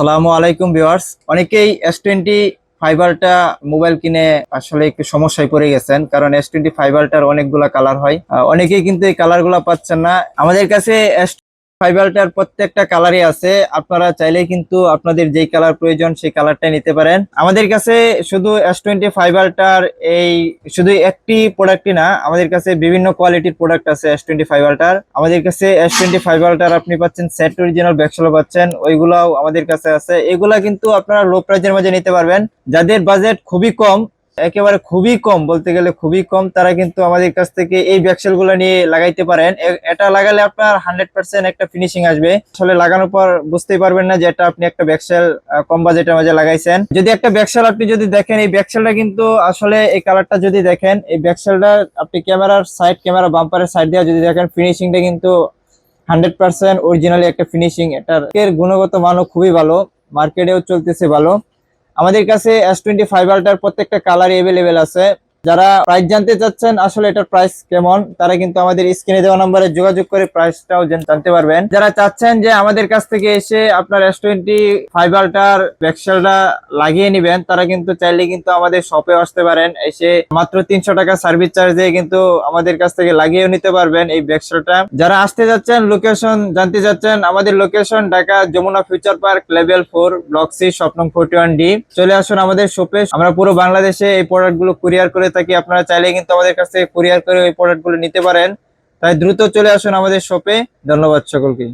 আসসালামু আলাইকুম ভিউয়ার্স। অনেকেই এস টোয়েন্টি ফাইবারটা মোবাইল কিনে আসলে একটু সমস্যায় পড়ে গেছেন, কারণ এস টোয়েন্টি ফাইবারটার অনেকগুলা কালার হয়। অনেকেই কিন্তু এই কালারগুলো পাচ্ছেন না। আমাদের কাছে এস ফাইবারটার প্রত্যেকটা কালারই আছে। আপনারা চাইলে কিন্তু আপনাদের যেই কালার প্রয়োজন সেই কালারটাই নিতে পারেন। আমাদের কাছে শুধু এস টোয়েন্টি ফাইবারটার এই শুধু একটি প্রোডাক্টই না, আমাদের কাছে বিভিন্ন কোয়ালিটির প্রোডাক্ট আছে এস টোয়েন্টি ফাইবারটার আমাদের কাছে এস টোয়েন্টি ফাইবারটার আপনি পাচ্ছেন সেট অরিজিনাল ব্যাকসেলও পাচ্ছেন, ওইগুলাও আমাদের কাছে আছে। এগুলা কিন্তু আপনারা লো প্রাইজের মাঝে নিতে পারবেন। যাদের বাজেট খুবই কম একেবারে খুবই কম, বলতে গেলে খুবই কম। তারা কিন্তু আমাদের কাছ থেকে এই ব্যাকসেলগুলো নিয়ে লাগাইতে পারেন। এটা লাগালে আপনার হান্ড্রেড পার্সেন্ট একটা ফিনিশিং আসবে। আসলে লাগানোর পর বুঝতেই পারবেন না যে এটা আপনি একটা ব্যাকসেল কম বাজেটের মাঝে লাগাইছেন। যদি একটা ব্যাকসেল আপনি যদি দেখেন, এই ব্যাকসেলটা কিন্তু আসলে এই কালারটা যদি দেখেন, এই ব্যাকসেলটা আপনি ক্যামেরার সাইড ক্যামেরা বাম্পারের সাইড দিয়ে যদি দেখেন ফিনিশিংটা কিন্তু হান্ড্রেড পার্সেন্ট অরিজিনালি একটা ফিনিশিং এটার এর গুণগত মানও খুবই ভালো মার্কেটেও চলতেছে ভালো। আমাদের কাছে এস টোয়েন্টি ফাইভ আল্টার প্রত্যেকটা কালার অ্যাভেলেবেল আছে। যারা প্রাইস জানতে চাচ্ছেন, আসলে এটার প্রাইস কেমন, তারা কিন্তু আমাদের স্ক্রিনে দেওয়া নম্বরে যোগাযোগ করে প্রাইসটাও জানতে পারবেন। যারা চাচ্ছেন যে আমাদের কাছ থেকে এসে আপনার এস টোয়েন্টি ফাইভ ব্যাকসেলটা লাগিয়ে নেবেন, তারা কিন্তু চাইলে কিন্তু আমাদের শপে আসতে পারেন। এসে মাত্র তিনশো টাকা সার্ভিস চার্জ দিয়ে কিন্তু আমাদের কাছ থেকে লাগিয়েও নিতে পারবেন এই ব্যাকসেলটা যারা আসতে যাচ্ছেন লোকেশন জানতে যাচ্ছেন আমাদের location Dhaka Jamuna Future Park level four block C স্বপ্নম ফোর্টি ওয়ান ডি চলে আসুন আমাদের শপে আমরা পুরো বাংলাদেশে এই প্রোডাক্টগুলো কুরিয়ার করে থাকি, আপনারা চাইলে কিন্তু আমাদের কাছ থেকে কুরিয়ার করে ওই প্রোডাক্টগুলো নিতে পারেন। তাই দ্রুত চলে আসুন আমাদের শপে ধন্যবাদ সকলকে।